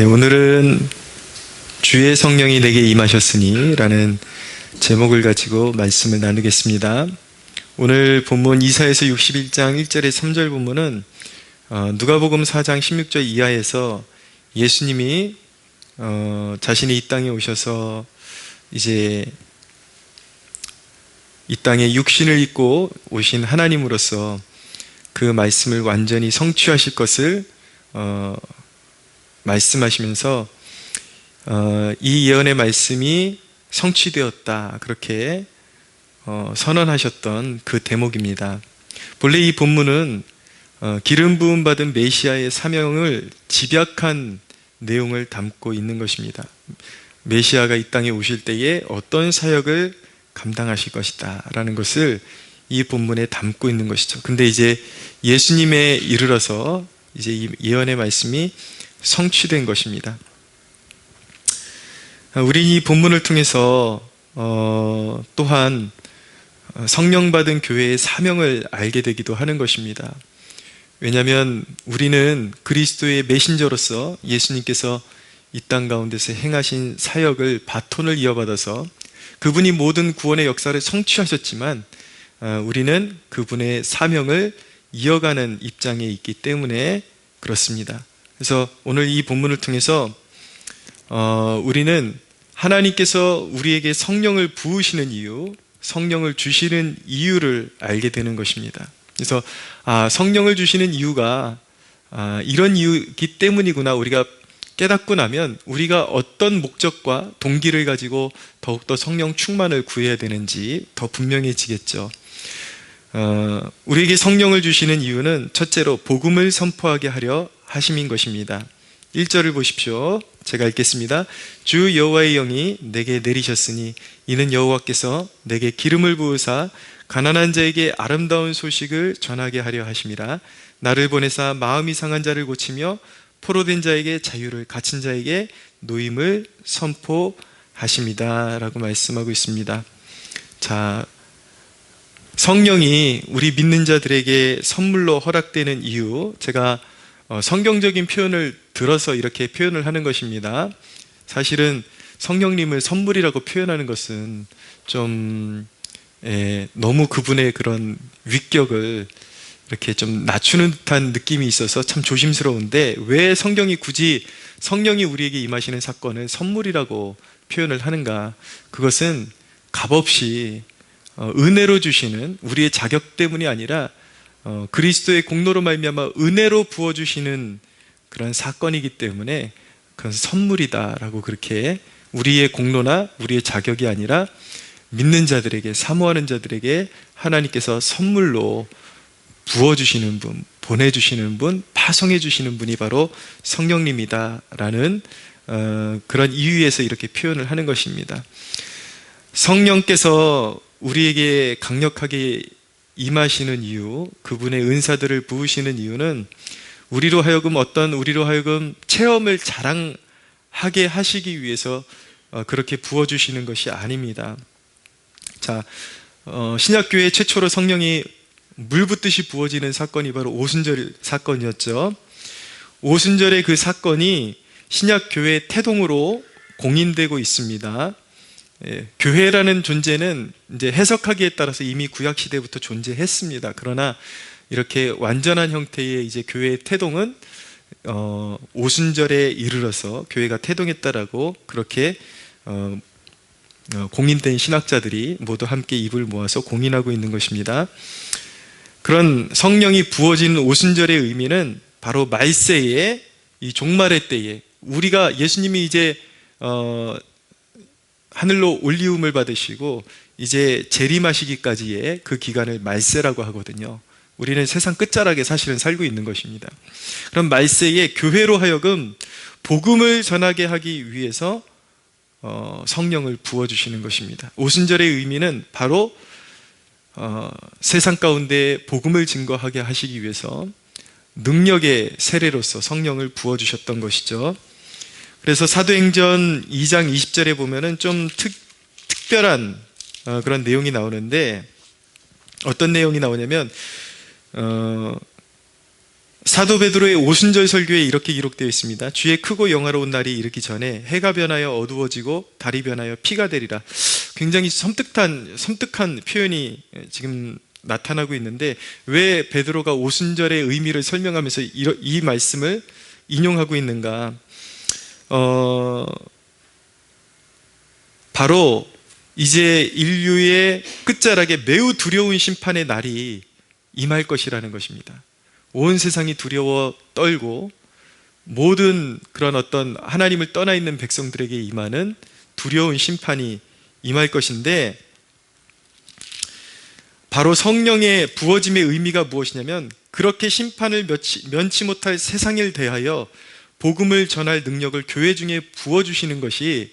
네, 오늘은 주의 성령이 내게 임하셨으니 라는 제목을 가지고 말씀을 나누겠습니다. 오늘 본문 이사에서 61장 1절에 3절 본문은 어, 누가복음 4장 16절 이하에서 예수님이 어, 자신이 이 땅에 오셔서 이제 이 땅에 육신을 입고 오신 하나님으로서 그 말씀을 완전히 성취하실 것을 어, 말씀하시면서 어, 이 예언의 말씀이 성취되었다 그렇게 어, 선언하셨던 그 대목입니다. 본래 이 본문은 어, 기름 부음 받은 메시아의 사명을 집약한 내용을 담고 있는 것입니다. 메시아가 이 땅에 오실 때에 어떤 사역을 감당하실 것이다라는 것을 이 본문에 담고 있는 것이죠. 근데 이제 예수님에 이르러서 이제 이 예언의 말씀이 성취된 것입니다. 우리 이 본문을 통해서 어, 또한 성령 받은 교회의 사명을 알게 되기도 하는 것입니다. 왜냐하면 우리는 그리스도의 메신저로서 예수님께서 이 땅 가운데서 행하신 사역을 바톤을 이어받아서 그분이 모든 구원의 역사를 성취하셨지만 어, 우리는 그분의 사명을 이어가는 입장에 있기 때문에 그렇습니다. 그래서 오늘 이 본문을 통해서 어, 우리는 하나님께서 우리에게 성령을 부으시는 이유, 성령을 주시는 이유를 알게 되는 것입니다. 그래서 아, 성령을 주시는 이유가 아, 이런 이유기 때문이구나 우리가 깨닫고 나면 우리가 어떤 목적과 동기를 가지고 더욱더 성령 충만을 구해야 되는지 더 분명해지겠죠. 어, 우리에게 성령을 주시는 이유는 첫째로 복음을 선포하게 하려 하심인 것입니다. 1절을 보십시오. 제가 읽겠습니다. 주 여호와의 영이 내게 내리셨으니 이는 여호와께서 내게 기름을 부으사 가난한 자에게 아름다운 소식을 전하게 하려 하심이라 나를 보내사 마음이 상한 자를 고치며 포로된 자에게 자유를 갇힌 자에게 노임을 선포하십니다. 라고 말씀하고 있습니다. 자, 성령이 우리 믿는 자들에게 선물로 허락되는 이유, 제가 어, 성경적인 표현을 들어서 이렇게 표현을 하는 것입니다. 사실은 성령님을 선물이라고 표현하는 것은 좀 예, 너무 그분의 그런 위격을 이렇게 좀 낮추는 듯한 느낌이 있어서 참 조심스러운데 왜 성경이 굳이 성령이 우리에게 임하시는 사건을 선물이라고 표현을 하는가? 그것은 값없이 어, 은혜로 주시는 우리의 자격 때문이 아니라 어, 그리스도의 공로로 말미암아 은혜로 부어 주시는 그런 사건이기 때문에 그건 선물이다라고 그렇게 우리의 공로나 우리의 자격이 아니라 믿는 자들에게 사모하는 자들에게 하나님께서 선물로 부어 주시는 분, 보내 주시는 분, 파송해 주시는 분이 바로 성령님이다라는 어, 그런 이유에서 이렇게 표현을 하는 것입니다. 성령께서 우리에게 강력하게 임하시는 이유, 그분의 은사들을 부으시는 이유는 우리로 하여금 어떤 우리로 하여금 체험을 자랑하게 하시기 위해서 어, 그렇게 부어주시는 것이 아닙니다. 자, 어, 신약교회 최초로 성령이 물 붓듯이 부어지는 사건이 바로 오순절 사건이었죠. 오순절의 그 사건이 신약교회 태동으로 공인되고 있습니다. 예, 교회라는 존재는 이제 해석하기에 따라서 이미 구약 시대부터 존재했습니다. 그러나 이렇게 완전한 형태의 이제 교회의 태동은 어, 오순절에 이르러서 교회가 태동했다라고 그렇게 어, 어, 공인된 신학자들이 모두 함께 입을 모아서 공인하고 있는 것입니다. 그런 성령이 부어진 오순절의 의미는 바로 말세에 이 종말의 때에 우리가 예수님이 이제 어, 하늘로 올리움을 받으시고 이제 재림하시기까지의 그 기간을 말세라고 하거든요. 우리는 세상 끝자락에 사실은 살고 있는 것입니다. 그럼 말세에 교회로 하여금 복음을 전하게 하기 위해서 어, 성령을 부어주시는 것입니다. 오순절의 의미는 바로 어, 세상 가운데 복음을 증거하게 하시기 위해서 능력의 세례로서 성령을 부어주셨던 것이죠. 그래서 사도행전 2장 20절에 보면은 좀 특, 특별한 어, 그런 내용이 나오는데 어떤 내용이 나오냐면 어, 사도 베드로의 오순절 설교에 이렇게 기록되어 있습니다. 주의 크고 영화로운 날이 이르기 전에 해가 변하여 어두워지고 달이 변하여 피가 되리라. 굉장히 섬뜩한 섬뜩한 표현이 지금 나타나고 있는데 왜 베드로가 오순절의 의미를 설명하면서 이, 이 말씀을 인용하고 있는가? 어, 바로 이제 인류의 끝자락에 매우 두려운 심판의 날이 임할 것이라는 것입니다. 온 세상이 두려워 떨고 모든 그런 어떤 하나님을 떠나 있는 백성들에게 임하는 두려운 심판이 임할 것인데 바로 성령의 부어짐의 의미가 무엇이냐면 그렇게 심판을 면치, 면치 못할 세상을 대하여 복음을 전할 능력을 교회 중에 부어 주시는 것이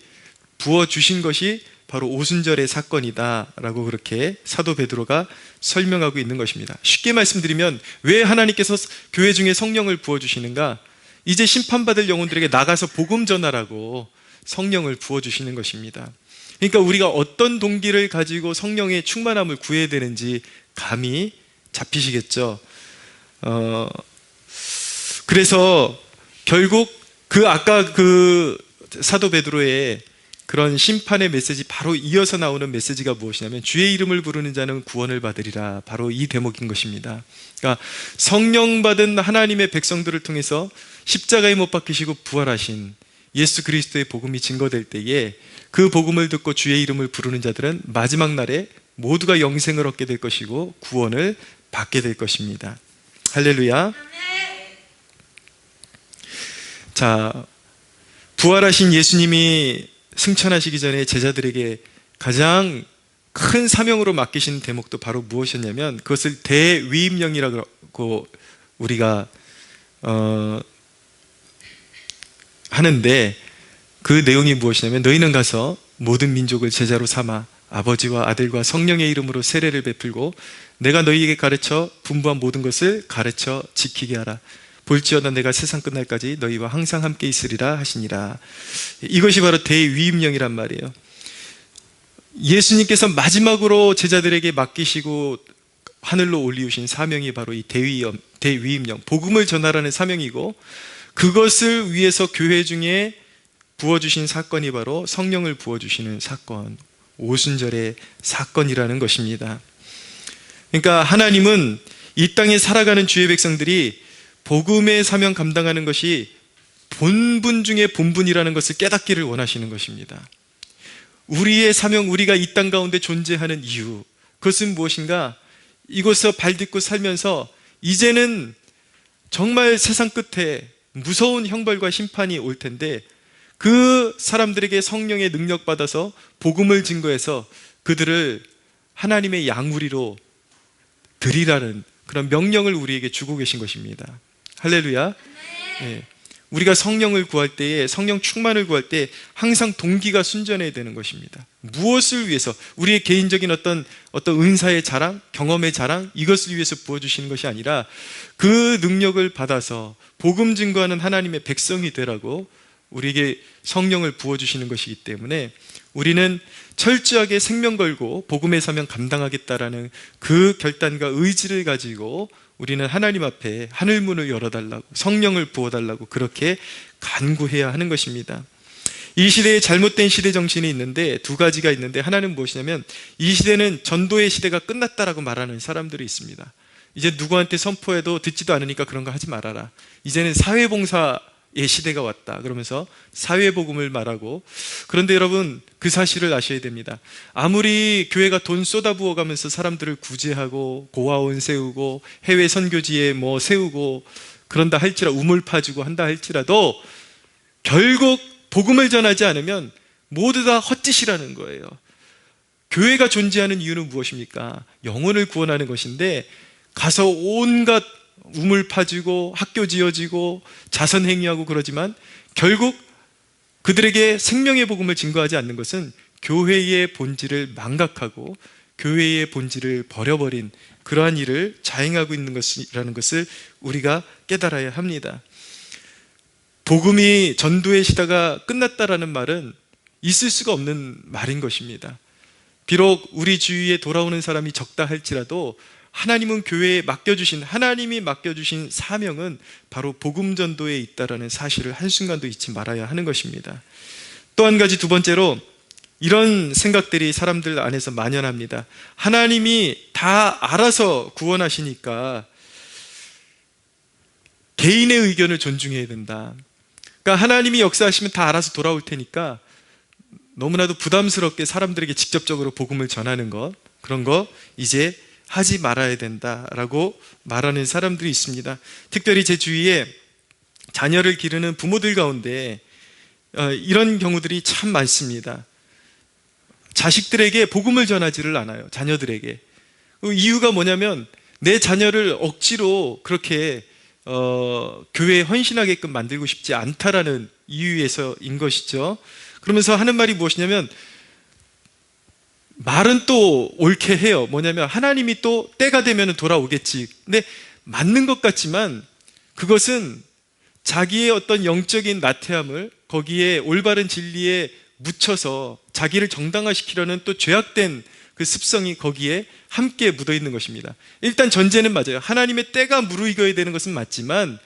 부어 주신 것이 바로 오순절의 사건이다라고 그렇게 사도 베드로가 설명하고 있는 것입니다. 쉽게 말씀드리면 왜 하나님께서 교회 중에 성령을 부어 주시는가? 이제 심판받을 영혼들에게 나가서 복음 전하라고 성령을 부어 주시는 것입니다. 그러니까 우리가 어떤 동기를 가지고 성령의 충만함을 구해야 되는지 감이 잡히시겠죠. 어, 그래서 결국 그 아까 그 사도 베드로의 그런 심판의 메시지 바로 이어서 나오는 메시지가 무엇이냐면 주의 이름을 부르는 자는 구원을 받으리라 바로 이 대목인 것입니다. 그러니까 성령 받은 하나님의 백성들을 통해서 십자가에 못 박히시고 부활하신 예수 그리스도의 복음이 증거될 때에 그 복음을 듣고 주의 이름을 부르는 자들은 마지막 날에 모두가 영생을 얻게 될 것이고 구원을 받게 될 것입니다. 할렐루야. 자, 부활하신 예수님이 승천하시기 전에 제자들에게 가장 큰 사명으로 맡기신 대목도 바로 무엇이었냐면 그것을 대위임령이라고 우리가 어, 하는데 그 내용이 무엇이냐면 너희는 가서 모든 민족을 제자로 삼아 아버지와 아들과 성령의 이름으로 세례를 베풀고 내가 너희에게 가르쳐 분부한 모든 것을 가르쳐 지키게 하라. 볼지어다 내가 세상 끝날까지 너희와 항상 함께 있으리라 하시니라. 이것이 바로 대위임령이란 말이에요. 예수님께서 마지막으로 제자들에게 맡기시고 하늘로 올리우신 사명이 바로 이 대위임, 대위임령, 복음을 전하라는 사명이고 그것을 위해서 교회 중에 부어주신 사건이 바로 성령을 부어주시는 사건, 오순절의 사건이라는 것입니다. 그러니까 하나님은 이 땅에 살아가는 주의 백성들이 복음의 사명 감당하는 것이 본분 중에 본분이라는 것을 깨닫기를 원하시는 것입니다. 우리의 사명, 우리가 이 땅 가운데 존재하는 이유, 그것은 무엇인가? 이곳에서 발 딛고 살면서 이제는 정말 세상 끝에 무서운 형벌과 심판이 올 텐데 그 사람들에게 성령의 능력 받아서 복음을 증거해서 그들을 하나님의 양우리로 드리라는 그런 명령을 우리에게 주고 계신 것입니다. 할렐루야. 예. 우리가 성령을 구할 때에 성령 충만을 구할 때 항상 동기가 순전해야 되는 것입니다. 무엇을 위해서 우리의 개인적인 어떤 어떤 은사의 자랑, 경험의 자랑 이것을 위해서 부어 주시는 것이 아니라 그 능력을 받아서 복음 증거하는 하나님의 백성이 되라고 우리에게 성령을 부어 주시는 것이기 때문에 우리는 철저하게 생명 걸고 복음의 사명 감당하겠다라는 그 결단과 의지를 가지고 우리는 하나님 앞에 하늘 문을 열어달라고 성령을 부어달라고 그렇게 간구해야 하는 것입니다. 이 시대에 잘못된 시대 정신이 있는데 두 가지가 있는데 하나는 무엇이냐면 이 시대는 전도의 시대가 끝났다라고 말하는 사람들이 있습니다. 이제 누구한테 선포해도 듣지도 않으니까 그런 거 하지 말아라. 이제는 사회봉사 의 시대가 왔다. 그러면서 사회복음을 말하고 그런데 여러분 그 사실을 아셔야 됩니다. 아무리 교회가 돈 쏟아부어 가면서 사람들을 구제하고 고아원 세우고 해외 선교지에 뭐 세우고 그런다 할지라 우물 파주고 한다 할지라도 결국 복음을 전하지 않으면 모두 다 헛짓이라는 거예요. 교회가 존재하는 이유는 무엇입니까? 영혼을 구원하는 것인데 가서 온갖 우물 파지고 학교 지어지고 자선 행위하고 그러지만 결국 그들에게 생명의 복음을 증거하지 않는 것은 교회의 본질을 망각하고 교회의 본질을 버려버린 그러한 일을 자행하고 있는 것이라는 것을 우리가 깨달아야 합니다. 복음이 전도의 시대가 끝났다라는 말은 있을 수가 없는 말인 것입니다. 비록 우리 주위에 돌아오는 사람이 적다 할지라도 하나님은 교회에 맡겨주신 하나님이 맡겨주신 사명은 바로 복음 전도에 있다라는 사실을 한순간도 잊지 말아야 하는 것입니다. 또 한 가지 두 번째로 이런 생각들이 사람들 안에서 만연합니다. 하나님이 다 알아서 구원하시니까 개인의 의견을 존중해야 된다. 그러니까 하나님이 역사하시면 다 알아서 돌아올 테니까 너무나도 부담스럽게 사람들에게 직접적으로 복음을 전하는 것, 그런 거 이제 하지 말아야 된다라고 말하는 사람들이 있습니다. 특별히 제 주위에 자녀를 기르는 부모들 가운데 어, 이런 경우들이 참 많습니다. 자식들에게 복음을 전하지를 않아요. 자녀들에게. 그 이유가 뭐냐면 내 자녀를 억지로 그렇게 어, 교회에 헌신하게끔 만들고 싶지 않다라는 이유에서인 것이죠. 그러면서 하는 말이 무엇이냐면 말은 또 옳게 해요. 뭐냐면 하나님이 또 때가 되면 돌아오겠지. 근데 맞는 것 같지만 그것은 자기의 어떤 영적인 나태함을 거기에 올바른 진리에 묻혀서 자기를 정당화시키려는 또 죄악된 그 습성이 거기에 함께 묻어 있는 것입니다. 일단 전제는 맞아요. 하나님의 때가 무르익어야 되는 것은 맞지만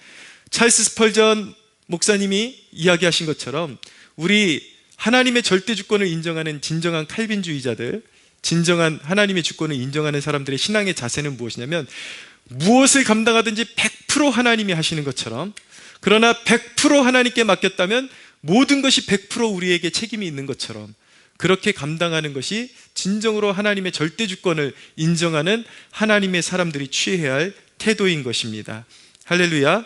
찰스 스펄전 목사님이 이야기하신 것처럼 우리 하나님의 절대 주권을 인정하는 진정한 칼빈주의자들, 진정한 하나님의 주권을 인정하는 사람들의 신앙의 자세는 무엇이냐면 무엇을 감당하든지 100% 하나님이 하시는 것처럼 그러나 100% 하나님께 맡겼다면 모든 것이 100% 우리에게 책임이 있는 것처럼 그렇게 감당하는 것이 진정으로 하나님의 절대 주권을 인정하는 하나님의 사람들이 취해야 할 태도인 것입니다. 할렐루야.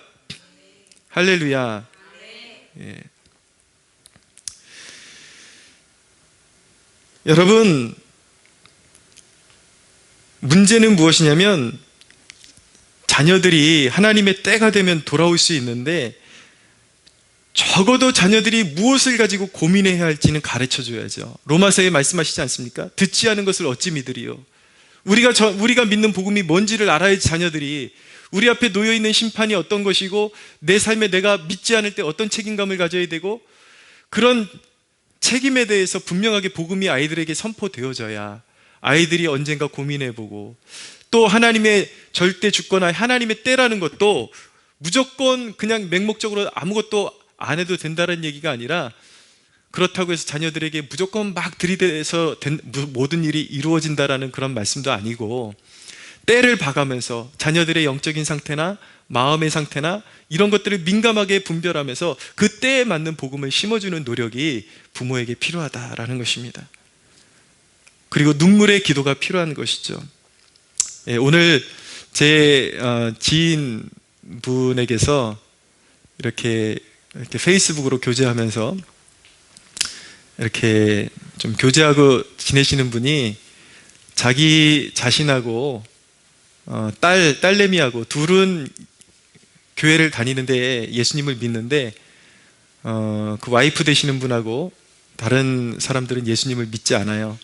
할렐루야. 예. 여러분, 문제는 무엇이냐면 자녀들이 하나님의 때가 되면 돌아올 수 있는데 적어도 자녀들이 무엇을 가지고 고민해야 할지는 가르쳐 줘야죠. 로마서에 말씀하시지 않습니까? 듣지 않은 것을 어찌 믿으리요? 우리가 저, 우리가 믿는 복음이 뭔지를 알아야지 자녀들이 우리 앞에 놓여 있는 심판이 어떤 것이고 내 삶에 내가 믿지 않을 때 어떤 책임감을 가져야 되고 그런 책임에 대해서 분명하게 복음이 아이들에게 선포되어져야 아이들이 언젠가 고민해 보고 또 하나님의 절대 주권하 하나님의 때라는 것도 무조건 그냥 맹목적으로 아무것도 안 해도 된다는 얘기가 아니라 그렇다고 해서 자녀들에게 무조건 막 들이대서 된- 모든 일이 이루어진다라는 그런 말씀도 아니고 때를 봐가면서 자녀들의 영적인 상태나 마음의 상태나 이런 것들을 민감하게 분별하면서 그 때에 맞는 복음을 심어주는 노력이 부모에게 필요하다라는 것입니다. 그리고 눈물의 기도가 필요한 것이죠. 예, 오늘 제 어, 지인 분에게서 이렇게 이렇게 페이스북으로 교제하면서 이렇게 좀 교제하고 지내시는 분이 자기 자신하고 어, 딸 딸내미하고 둘은 교회를 다니는데 예수님을 믿는데 어, 그 와이프 되시는 분하고 다른 사람들은 예수님을 믿지 않아요.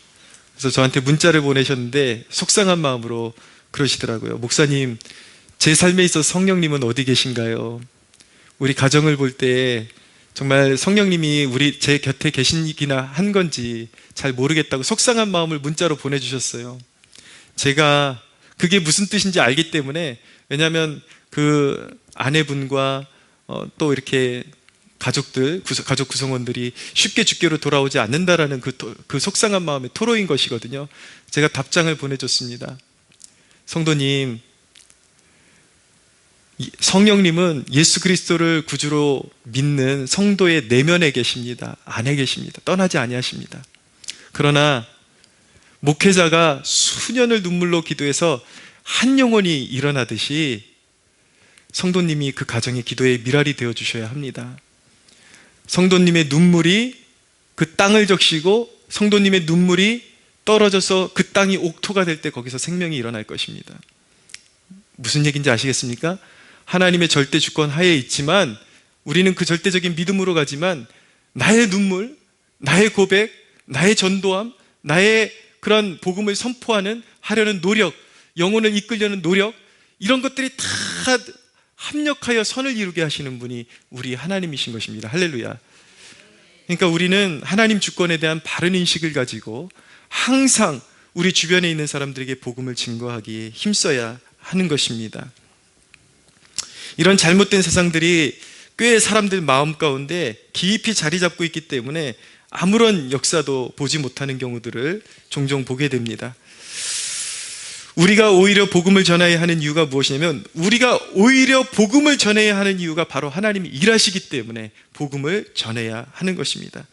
그래서 저한테 문자를 보내셨는데 속상한 마음으로 그러시더라고요. 목사님, 제 삶에 있어 성령님은 어디 계신가요? 우리 가정을 볼 때 정말 성령님이 우리 제 곁에 계시기나 한 건지 잘 모르겠다고 속상한 마음을 문자로 보내주셨어요. 제가 그게 무슨 뜻인지 알기 때문에 왜냐하면 그 아내분과 어, 또 이렇게 가족들 구성- 가족 구성원들이 쉽게 주께로 돌아오지 않는다라는 그, 토- 그 속상한 마음의 토로인 것이거든요. 제가 답장을 보내줬습니다. 성도님, 이- 성령님은 예수 그리스도를 구주로 믿는 성도의 내면에 계십니다. 안에 계십니다. 떠나지 아니하십니다. 그러나 목회자가 수년을 눈물로 기도해서 한 영혼이 일어나듯이 성도님이 그 가정의 기도에 미랄이 되어 주셔야 합니다. 성도님의 눈물이 그 땅을 적시고 성도님의 눈물이 떨어져서 그 땅이 옥토가 될 때 거기서 생명이 일어날 것입니다. 무슨 얘기인지 아시겠습니까? 하나님의 절대 주권 하에 있지만 우리는 그 절대적인 믿음으로 가지만 나의 눈물, 나의 고백, 나의 전도함, 나의 그런 복음을 선포하는 하려는 노력, 영혼을 이끌려는 노력 이런 것들이 다 합력하여 선을 이루게 하시는 분이 우리 하나님이신 것입니다. 할렐루야. 그러니까 우리는 하나님 주권에 대한 바른 인식을 가지고 항상 우리 주변에 있는 사람들에게 복음을 증거하기에 힘써야 하는 것입니다. 이런 잘못된 세상들이 꽤 사람들 마음 가운데 깊이 자리 잡고 있기 때문에 아무런 역사도 보지 못하는 경우들을 종종 보게 됩니다. 우리가 오히려 복음을 전해야 하는 이유가 무엇이냐면 우리가 오히려 복음을 전해야 하는 이유가 바로 하나님이 일하시기 때문에 복음을 전해야 하는 것입니다.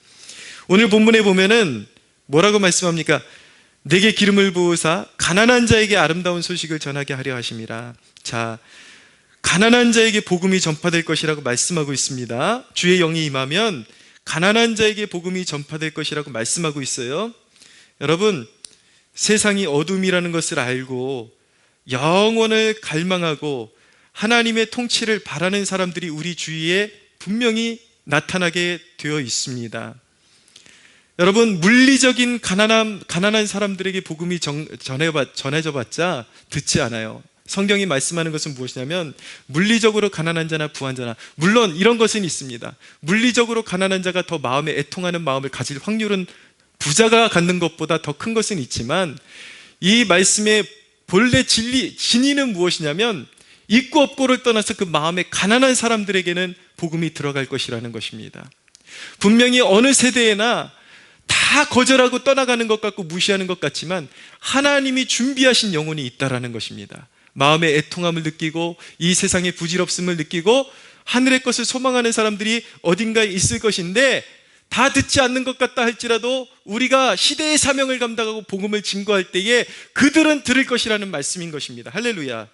오늘 본문에 보면은 뭐라고 말씀합니까? 내게 기름을 부으사 가난한 자에게 아름다운 소식을 전하게 하려 하심이라. 자, 가난한 자에게 복음이 전파될 것이라고 말씀하고 있습니다. 주의 영이 임하면 가난한 자에게 복음이 전파될 것이라고 말씀하고 있어요. 여러분, 세상이 어둠이라는 것을 알고 영원을 갈망하고 하나님의 통치를 바라는 사람들이 우리 주위에 분명히 나타나게 되어 있습니다. 여러분, 물리적인 가난한, 가난한 사람들에게 복음이 전해져 봤자 듣지 않아요. 성경이 말씀하는 것은 무엇이냐면 물리적으로 가난한 자나 부한 자나 물론 이런 것은 있습니다. 물리적으로 가난한 자가 더 마음에 애통하는 마음을 가질 확률은 부자가 갖는 것보다 더 큰 것은 있지만 이 말씀의 본래 진리 진리는 무엇이냐면 있고 없고를 떠나서 그 마음에 가난한 사람들에게는 복음이 들어갈 것이라는 것입니다. 분명히 어느 세대에나 다 거절하고 떠나가는 것 같고 무시하는 것 같지만 하나님이 준비하신 영혼이 있다라는 것입니다. 마음의 애통함을 느끼고 이 세상의 부질없음을 느끼고 하늘의 것을 소망하는 사람들이 어딘가에 있을 것인데 다 듣지 않는 것 같다 할지라도 우리가 시대의 사명을 감당하고 복음을 증거할 때에 그들은 들을 것이라는 말씀인 것입니다. 할렐루야.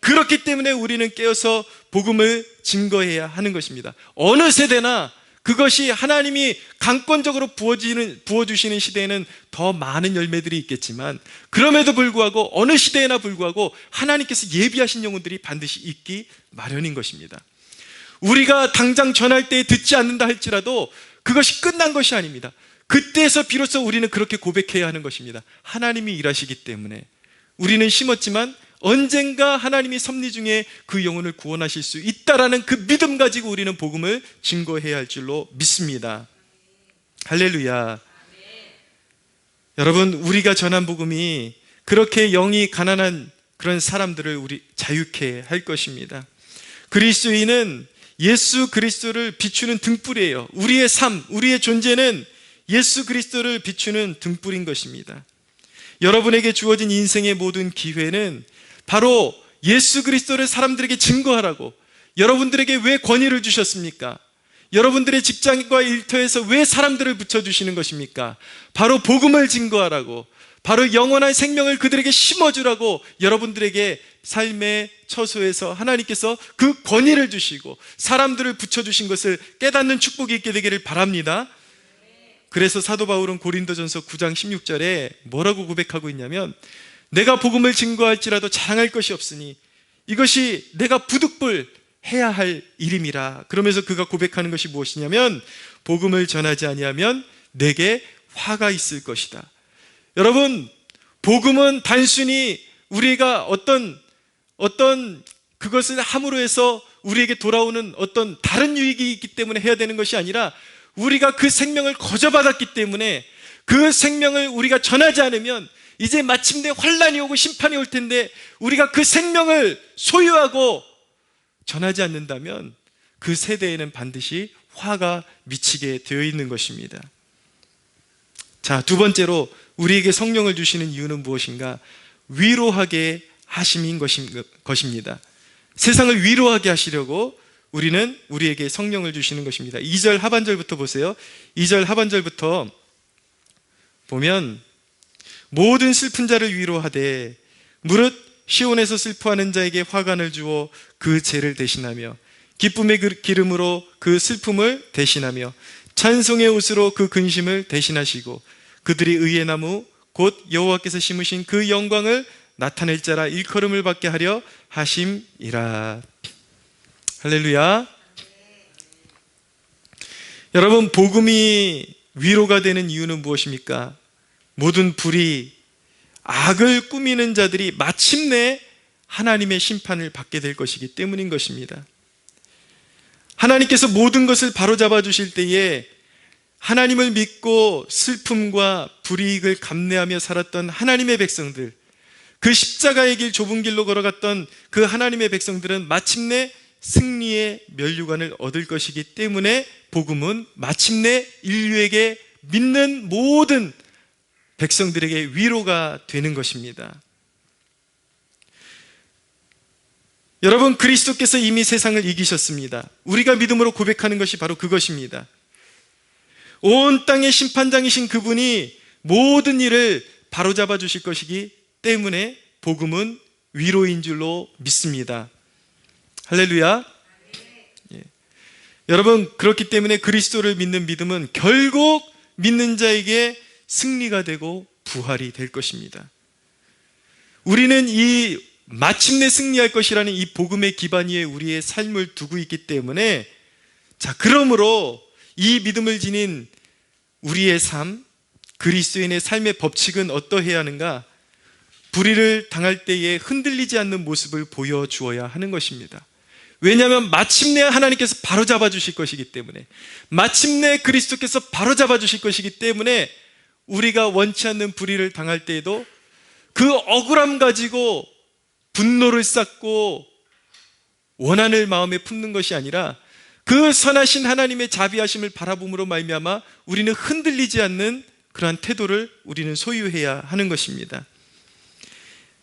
그렇기 때문에 우리는 깨어서 복음을 증거해야 하는 것입니다. 어느 세대나 그것이 하나님이 강권적으로 부어지는, 부어주시는 시대에는 더 많은 열매들이 있겠지만, 그럼에도 불구하고, 어느 시대에나 불구하고, 하나님께서 예비하신 영혼들이 반드시 있기 마련인 것입니다. 우리가 당장 전할 때 듣지 않는다 할지라도, 그것이 끝난 것이 아닙니다. 그때에서 비로소 우리는 그렇게 고백해야 하는 것입니다. 하나님이 일하시기 때문에. 우리는 심었지만, 언젠가 하나님이 섭리 중에 그 영혼을 구원하실 수 있다라는 그 믿음 가지고 우리는 복음을 증거해야 할 줄로 믿습니다. 할렐루야. 여러분, 우리가 전한 복음이 그렇게 영이 가난한 그런 사람들을 우리 자유케 할 것입니다. 그리스도인은 예수 그리스도를 비추는 등불이에요. 우리의 삶, 우리의 존재는 예수 그리스도를 비추는 등불인 것입니다. 여러분에게 주어진 인생의 모든 기회는 바로 예수 그리스도를 사람들에게 증거하라고 여러분들에게 왜 권위를 주셨습니까? 여러분들의 직장과 일터에서 왜 사람들을 붙여주시는 것입니까? 바로 복음을 증거하라고 바로 영원한 생명을 그들에게 심어주라고 여러분들에게 삶의 처소에서 하나님께서 그 권위를 주시고 사람들을 붙여주신 것을 깨닫는 축복이 있게 되기를 바랍니다. 그래서 사도 바울은 고린도전서 9장 16절에 뭐라고 고백하고 있냐면 내가 복음을 증거할지라도 자랑할 것이 없으니 이것이 내가 부득불 해야 할 일임이라. 그러면서 그가 고백하는 것이 무엇이냐면 복음을 전하지 아니하면 내게 화가 있을 것이다. 여러분, 복음은 단순히 우리가 어떤 어떤 그것을 함으로 해서 우리에게 돌아오는 어떤 다른 유익이 있기 때문에 해야 되는 것이 아니라 우리가 그 생명을 거저받았기 때문에 그 생명을 우리가 전하지 않으면 이제 마침내 환란이 오고 심판이 올 텐데 우리가 그 생명을 소유하고 전하지 않는다면 그 세대에는 반드시 화가 미치게 되어 있는 것입니다. 자, 두 번째로 우리에게 성령을 주시는 이유는 무엇인가? 위로하게 하심인 것입니다. 세상을 위로하게 하시려고 우리는 우리에게 성령을 주시는 것입니다. 2절 하반절부터 보세요. 2절 하반절부터 보면 모든 슬픈 자를 위로하되 무릇 시온에서 슬퍼하는 자에게 화관을 주어 그 죄를 대신하며 기쁨의 그 기름으로 그 슬픔을 대신하며 찬송의 옷으로 그 근심을 대신하시고 그들이 의의 나무 곧 여호와께서 심으신 그 영광을 나타낼 자라 일컬음을 받게 하려 하심이라. 할렐루야. 여러분 복음이 위로가 되는 이유는 무엇입니까? 모든 불이 악을 꾸미는 자들이 마침내 하나님의 심판을 받게 될 것이기 때문인 것입니다. 하나님께서 모든 것을 바로잡아 주실 때에 하나님을 믿고 슬픔과 불이익을 감내하며 살았던 하나님의 백성들, 그 십자가의 길 좁은 길로 걸어갔던 그 하나님의 백성들은 마침내 승리의 면류관을 얻을 것이기 때문에 복음은 마침내 인류에게 믿는 모든 백성들에게 위로가 되는 것입니다. 여러분, 그리스도께서 이미 세상을 이기셨습니다. 우리가 믿음으로 고백하는 것이 바로 그것입니다. 온 땅의 심판장이신 그분이 모든 일을 바로잡아 주실 것이기 때문에 복음은 위로인 줄로 믿습니다. 할렐루야. 예. 여러분, 그렇기 때문에 그리스도를 믿는 믿음은 결국 믿는 자에게 승리가 되고 부활이 될 것입니다. 우리는 이 마침내 승리할 것이라는 이 복음의 기반 위에 우리의 삶을 두고 있기 때문에 자, 그러므로 이 믿음을 지닌 우리의 삶, 그리스도인의 삶의 법칙은 어떠해야 하는가? 불의를 당할 때에 흔들리지 않는 모습을 보여주어야 하는 것입니다. 왜냐하면 마침내 하나님께서 바로 잡아주실 것이기 때문에 마침내 그리스도께서 바로 잡아주실 것이기 때문에 우리가 원치 않는 불의를 당할 때에도 그 억울함 가지고 분노를 쌓고 원한을 마음에 품는 것이 아니라 그 선하신 하나님의 자비하심을 바라봄으로 말미암아 우리는 흔들리지 않는 그러한 태도를 우리는 소유해야 하는 것입니다.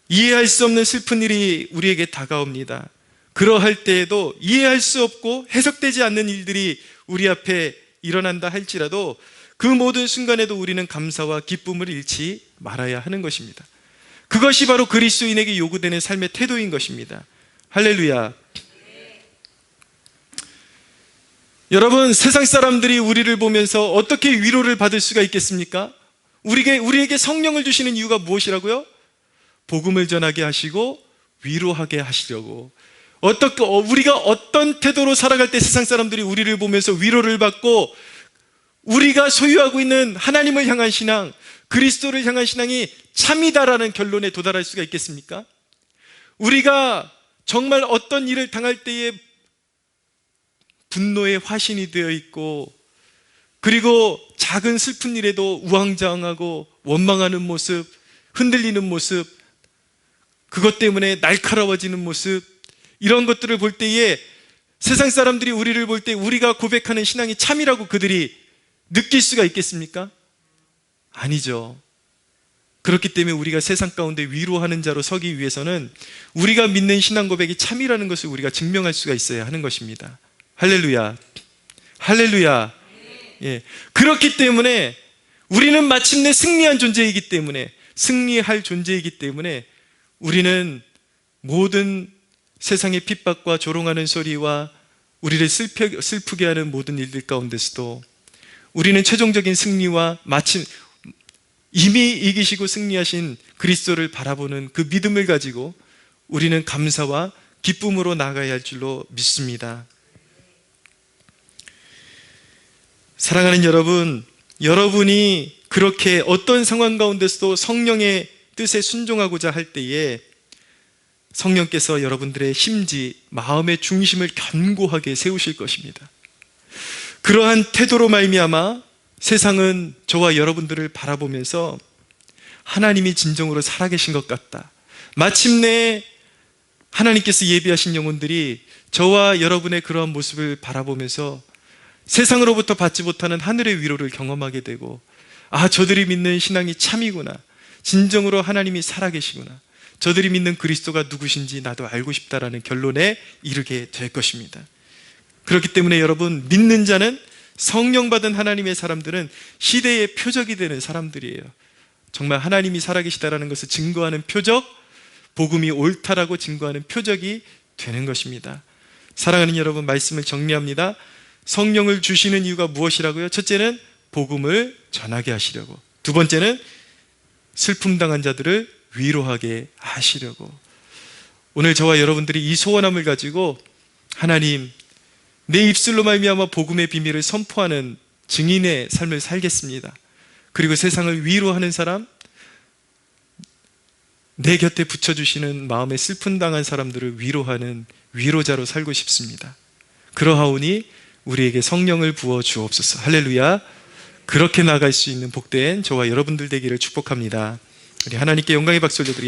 이해할 수 없는 슬픈 일이 우리에게 다가옵니다. 그러할 때에도 이해할 수 없고 해석되지 않는 일들이 우리 앞에 일어난다 할지라도 그 모든 순간에도 우리는 감사와 기쁨을 잃지 말아야 하는 것입니다. 그것이 바로 그리스도인에게 요구되는 삶의 태도인 것입니다. 할렐루야. 여러분, 세상 사람들이 우리를 보면서 어떻게 위로를 받을 수가 있겠습니까? 우리에게, 우리에게 성령을 주시는 이유가 무엇이라고요? 복음을 전하게 하시고 위로하게 하시려고. 어떻게, 어, 우리가 어떤 태도로 살아갈 때 세상 사람들이 우리를 보면서 위로를 받고 우리가 소유하고 있는 하나님을 향한 신앙, 그리스도를 향한 신앙이 참이다라는 결론에 도달할 수가 있겠습니까? 우리가 정말 어떤 일을 당할 때에 분노의 화신이 되어 있고 그리고 작은 슬픈 일에도 우왕좌왕하고 원망하는 모습, 흔들리는 모습, 그것 때문에 날카로워지는 모습, 이런 것들을 볼 때에 세상 사람들이 우리를 볼 때 우리가 고백하는 신앙이 참이라고 그들이 느낄 수가 있겠습니까? 아니죠. 그렇기 때문에 우리가 세상 가운데 위로하는 자로 서기 위해서는 우리가 믿는 신앙 고백이 참이라는 것을 우리가 증명할 수가 있어야 하는 것입니다. 할렐루야. 할렐루야. 예. 그렇기 때문에 우리는 마침내 승리한 존재이기 때문에 승리할 존재이기 때문에 우리는 모든 세상의 핍박과 조롱하는 소리와 우리를 슬프게 하는 모든 일들 가운데서도 우리는 최종적인 승리와 마침 이미 이기시고 승리하신 그리스도를 바라보는 그 믿음을 가지고 우리는 감사와 기쁨으로 나가야 할 줄로 믿습니다. 사랑하는 여러분, 여러분이 그렇게 어떤 상황 가운데서도 성령의 뜻에 순종하고자 할 때에 성령께서 여러분들의 심지, 마음의 중심을 견고하게 세우실 것입니다. 그러한 태도로 말미암아 세상은 저와 여러분들을 바라보면서 하나님이 진정으로 살아계신 것 같다. 마침내 하나님께서 예비하신 영혼들이 저와 여러분의 그러한 모습을 바라보면서 세상으로부터 받지 못하는 하늘의 위로를 경험하게 되고, 아, 저들이 믿는 신앙이 참이구나. 진정으로 하나님이 살아계시구나. 저들이 믿는 그리스도가 누구신지 나도 알고 싶다라는 결론에 이르게 될 것입니다. 그렇기 때문에 여러분, 믿는 자는 성령 받은 하나님의 사람들은 시대의 표적이 되는 사람들이에요. 정말 하나님이 살아계시다라는 것을 증거하는 표적, 복음이 옳다라고 증거하는 표적이 되는 것입니다. 사랑하는 여러분, 말씀을 정리합니다. 성령을 주시는 이유가 무엇이라고요? 첫째는 복음을 전하게 하시려고. 두 번째는 슬픔 당한 자들을 위로하게 하시려고. 오늘 저와 여러분들이 이 소원함을 가지고 하나님 내 입술로 말미암아 복음의 비밀을 선포하는 증인의 삶을 살겠습니다. 그리고 세상을 위로하는 사람, 내 곁에 붙여주시는 마음에 슬픈 당한 사람들을 위로하는 위로자로 살고 싶습니다. 그러하오니 우리에게 성령을 부어 주옵소서. 할렐루야. 그렇게 나갈 수 있는 복된 저와 여러분들 되기를 축복합니다. 우리 하나님께 영광의 박수 올려드리겠습니다.